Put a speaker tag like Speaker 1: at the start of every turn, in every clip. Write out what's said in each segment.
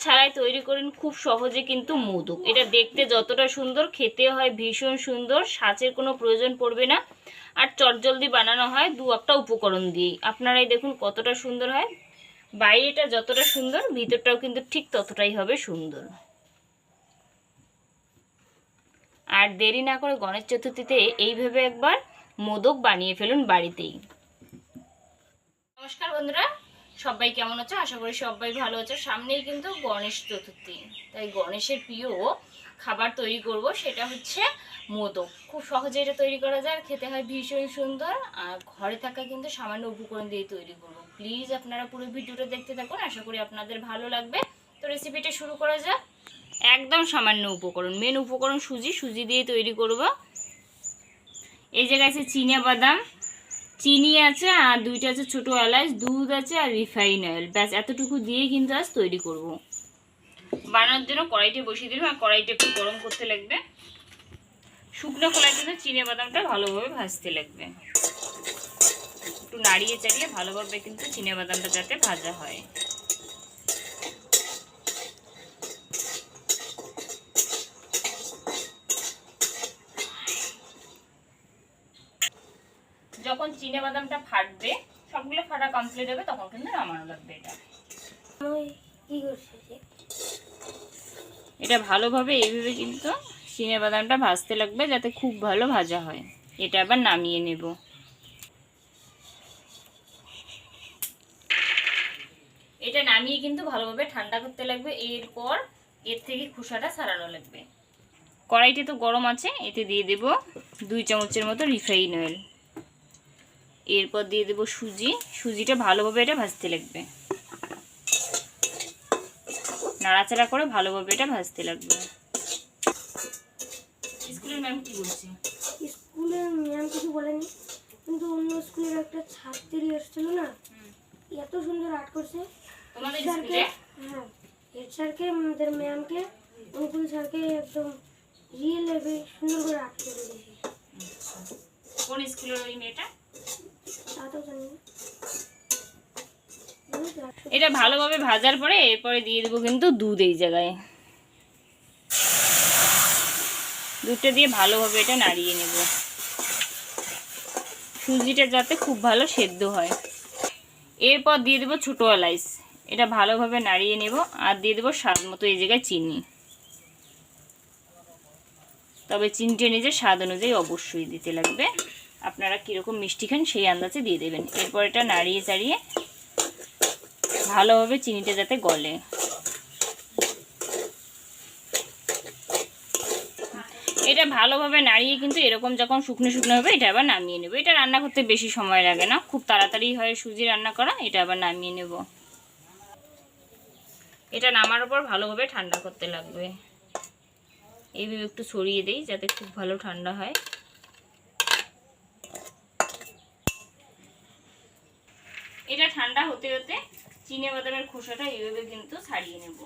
Speaker 1: ছাড়াই তৈরি করেন খুব সহজে কিন্তু মোদক। এটা দেখতে যতটা সুন্দর খেতে হয় ভীষণ সুন্দর, সাঁচের কোনো প্রয়োজন পড়বে না। আর চটজলদি বানানো হয় দু একটা উপকরণ দিয়ে আপনারাই দেখুন কতটা সুন্দর হয়। বাইরেটা যতটা সুন্দর, ভিতরটাও কিন্তু ঠিক ততটাই হবে সুন্দর। আর দেরি না করে গণেশ চতুর্থীতে এইভাবে একবার মোদক বানিয়ে ফেলুন বাড়িতেই। নমস্কার বন্ধুরা সবাই কেমন আছো? আশা করি সবাই ভালো আছো। সামনেই কিন্তু গণেশ চতুর্থী। তাই গণেশের প্রিয় খাবার তৈরি করব সেটা হচ্ছে মোদক। খুব সহজে এটা তৈরি করা যায়, আর খেতে হয় ভীষণ সুন্দর। আর ঘরে থাকা কিন্তু সামান্য উপকরণ দিয়ে তৈরি করব। প্লিজ আপনারা পুরো ভিডিওটা দেখতে থাকুন, আশা করি আপনাদের ভালো লাগবে। তো রেসিপিটা শুরু করা যাক। একদম সামান্য উপকরণ মেন উপকরণ সুজি। সুজি দিয়ে তৈরি করব। এই জায়গায় আছে চিনে বাদাম চিনি আছে আর দুইটা আছে ছোটো এলাচ, দুধ আছে আর রিফাইন অয়েল। ব্যাস, এতটুকু দিয়ে কিন্তু আজ তৈরি করব। বানানোর জন্য কড়াইটা বসিয়ে দিলাম, আর কড়াইটা একটু গরম করতে লাগবে। শুকনো খোলার জন্য চিনে বাদামটা ভালোভাবে ভাজতে লাগবে। একটু নাড়িয়ে চাড়িয়ে ভালোভাবে কিন্তু চিনে বাদামটা যাতে ভাজা হয়। যখন চিনে বাদামটা ফাটবে সবগুলো ফাটা কমপ্লিট হবে তখন কিন্তু নামানো লাগবে এটা। এটা ভালোভাবে এইভাবে কিন্তু চিনে বাদামটা ভাজতে লাগবে যাতে খুব ভালো ভাজা হয়। এটা আবার নামিয়ে নেব। এটা নামিয়ে কিন্তু ভালোভাবে ঠান্ডা করতে লাগবে এরপর এর থেকে খোসাটা ছাড়ানো লাগবে। কড়াইটি তো গরম আছে এতে দিয়ে দেব দুই চামচের মতো রিফাইন অয়েল এরপর দিয়ে দেব সুজি। সুজিটা ভালোভাবে এটা ভাজতে লাগবে। নাড়াচাড়া করে ভালোভাবে এটা ভাজতে লাগবে। স্কুলের ম্যাম কি বলছে?
Speaker 2: স্কুলে ম্যাম কিছু বলেনি কিন্তু অন্য স্কুলের একটা ছাত্রী এসেছিল না এত সুন্দর আর্ট করছে।
Speaker 1: তোমাদের স্কুলে?
Speaker 2: হ্যাঁ হেড স্যারকে আমাদের ম্যামকে অনুকূল স্যারকে একদম রিয়েল সুন্দর করে আর্ট করে দিয়েছে।
Speaker 1: কোন স্কুলের ওই মেয়েটা? এটা ভালোভাবে ভাজার পরে এরপরে দিয়ে দেবো কিন্তু দুধ এই জায়গায়। দুধটা দিয়ে ভালোভাবে এটা নাড়িয়ে নেব। সুজিটা যাতে খুব ভালো সেদ্ধ হয়। এরপর দিয়ে দেবো ছোটো এলাইচ। এটা ভালোভাবে নাড়িয়ে নেব আর দিয়ে দেবো স্বাদ মতো এই জায়গায় চিনি। তবে চিনিটা নিজের স্বাদ অনুযায়ী অবশ্যই দিতে লাগবে। আপনারা কীরকম মিষ্টি খান সেই আন্দাজে দিয়ে দেবেন। এরপর এটা নাড়িয়ে চাড়িয়ে ভালোভাবে চিনিটা যাতে গলে। এটা ভালোভাবে নাড়িয়ে কিন্তু এরকম যখন শুকনো শুকনো হবে, এটা আবার নামিয়ে নেব। এটা রান্না করতে বেশি সময় লাগে না। খুব তাড়াতাড়ি হয় সুজি রান্না করা, এটা আবার নামিয়ে নেব। এটা নামার উপর ভালোভাবে ঠান্ডা করতে লাগবে। এইভাবে একটু ছড়িয়ে দেই যাতে খুব ভালো ঠান্ডা হয় এটা ঠান্ডা হতে হতে চিনে বাদামের খোসাটা এইভাবে কিন্তু ছাড়িয়ে নেব।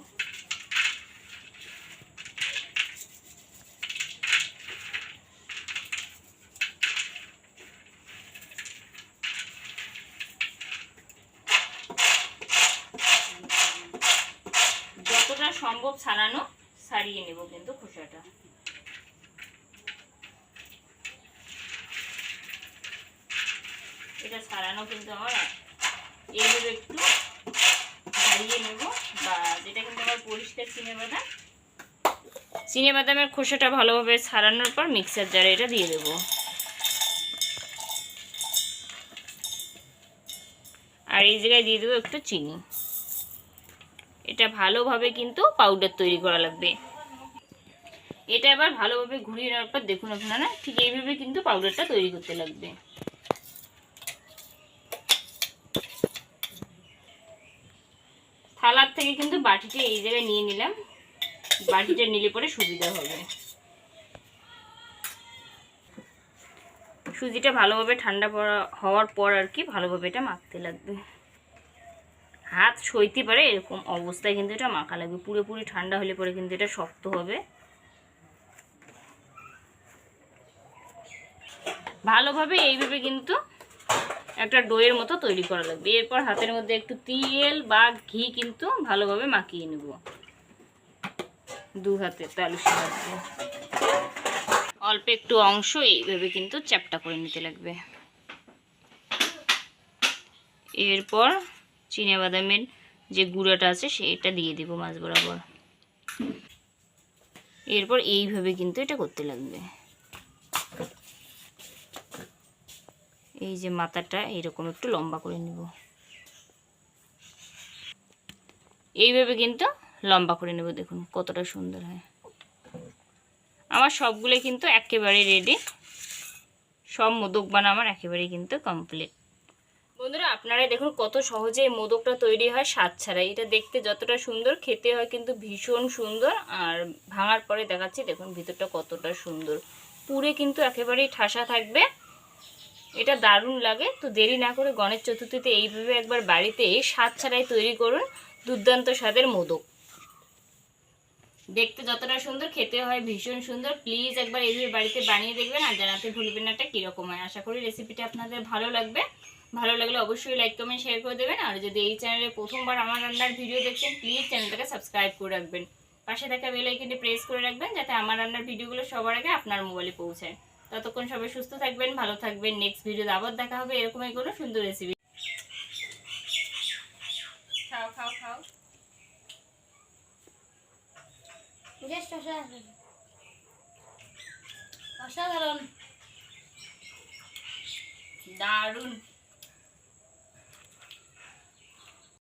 Speaker 1: যতটা সম্ভব ছাড়ানো ছাড়িয়ে নেব কিন্তু খোসাটা। এটা ছাড়ানো কিন্তু আমার এইভাবে একটু ছাড়িয়ে নেব বা যেটা কিন্তু আমার পরিষ্কার চিনে বাদাম চিনে বাদামের খোসাটা ভালোভাবে ছাড়ানোর পর মিক্সার জারে এটা দিয়ে দেবো। আর এই জায়গায় দিয়ে দেবো একটু চিনি। এটা ভালোভাবে কিন্তু পাউডার তৈরি করা লাগবে। এটা আবার ভালোভাবে ঘুরিয়ে নেওয়ার পর দেখুন আপনারা, ঠিক এইভাবে কিন্তু পাউডারটা তৈরি করতে লাগবে। থালার থেকে কিন্তু বাটিটা এই জায়গায় নিয়ে নিলাম। বাটিটা নিলে পরে সুবিধা হবে। সুজিটা ভালোভাবে ঠান্ডা পড়া, হওয়ার পর আর কি ভালোভাবে এটা মাখতে লাগবে। হাত সইতে পারে, এরকম অবস্থায় কিন্তু এটা মাখা লাগবে। পুরোপুরি ঠান্ডা হলে পরে কিন্তু এটা শক্ত হবে। ভালোভাবে এইভাবে কিন্তু একটা ডোয়ের মতো তৈরি করা লাগবে। এরপর হাতের মধ্যে একটু তেল বা ঘি কিন্তু ভালোভাবে মাখিয়ে নেব। দু হাতে তালুর সাহায্যে অল্প একটু অংশ এইভাবে কিন্তু চ্যাপটা করে নিতে লাগবে। এরপর বাদামের যে গুঁড়াটা আছে, সেটা দিয়ে দেবো মাছ বরাবর। এরপর এইভাবে কিন্তু এটা করতে লাগবে। এই যে মাথাটা, এরকম একটু লম্বা করে নেব। এইভাবে কিন্তু লম্বা করে নেব, দেখুন কতটা সুন্দর হয়। আমার সবগুলো কিন্তু একেবারে রেডি সব মোদক বানা আমার একেবারে কিন্তু কমপ্লিট বন্ধুরা, আপনারা দেখুন কত সহজে এই মোদকটা তৈরি হয়, স্বাদ ছাড়া এটা দেখতে যতটা সুন্দর, খেতে হয় কিন্তু ভীষণ সুন্দর। আর ভাঙার পরে দেখাচ্ছি, দেখুন ভিতরটা কতটা সুন্দর। পুরে কিন্তু একেবারেই ঠাসা থাকবে। এটা দারুণ লাগে। তো দেরি না করে গণেশ চতুর্থীতে এইভাবে একবার বাড়িতে স্বাদ ছাড়াই তৈরি করুন দুর্দান্ত স্বাদের মোদক। দেখতে যতটা সুন্দর, খেতে হয় ভীষণ সুন্দর। প্লিজ একবার এইভাবে বাড়িতে বানিয়ে দেখবেন আর জানাতে ভুলবেন না এটা কীরকম হয়। আশা করি রেসিপিটা আপনাদের ভালো লাগবে। ভালো লাগলে অবশ্যই লাইক কমেন্ট শেয়ার করে দেবেন। আর যদি এই চ্যানেলে প্রথমবার আমার রান্নার ভিডিও দেখছেন প্লিজ চ্যানেলটাকে সাবস্ক্রাইব করে রাখবেন। পাশে থাকা বেল আইকনটি প্রেস করে রাখবেন যাতে আমার রান্নার ভিডিওগুলো সবার আগে আপনার মোবাইলে পৌঁছায়। ততক্ষণ সবাই সুস্থ থাকবেন ভালো থাকবেন। নেক্সট ভিডিওতে আবার দেখা হবে এরকমই কোনো সুন্দর রেসিপি খাও খাও খাও।
Speaker 2: অসাধারণ
Speaker 1: অসাধারণ। দারুণ।